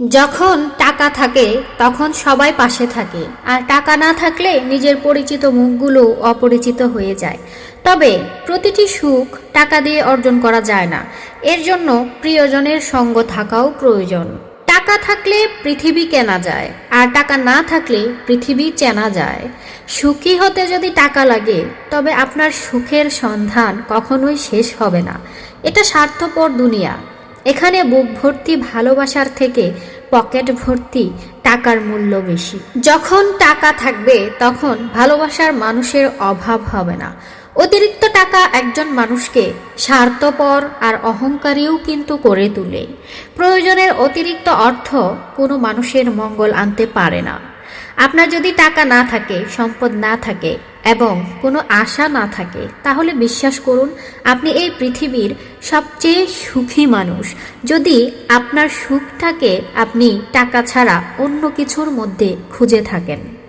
যখন টাকা থাকে, তখন সবাই পাশে থাকে। আর টাকা না থাকলে নিজের পরিচিত মুখগুলো অপরিচিত হয়ে যায়। তবে প্রতিটি সুখ টাকা দিয়ে অর্জন করা যায় না। এর জন্য প্রিয়জনের সঙ্গ থাকাও প্রয়োজন। টাকা থাকলে পৃথিবী কেনা যায়, আর টাকা না থাকলে পৃথিবী চেনা যায়। সুখী হতে যদি টাকা লাগে, তবে আপনার সুখের সন্ধান কখনোই শেষ হবে না। এটা স্বার্থপর দুনিয়া। এখানে বুক ভর্তি ভালোবাসার থেকে পকেট ভর্তি টাকার মূল্য বেশি। যখন টাকা থাকবে, তখন ভালোবাসার মানুষের অভাব হবে না। অতিরিক্ত টাকা একজন মানুষকে স্বার্থপর আর অহংকারীও কিন্তু করে তোলে। প্রয়োজনের অতিরিক্ত অর্থ কোনো মানুষের মঙ্গল আনতে পারে না। আপনার যদি টাকা না থাকে, সম্পদ না থাকে এবং কোনো আশা না থাকে, তাহলে বিশ্বাস করুন, আপনি এই পৃথিবীর সবচেয়ে সুখী মানুষ। যদি আপনার সুখটাকে আপনি টাকা ছাড়া অন্য কিছুর মধ্যে খুঁজে থাকেন।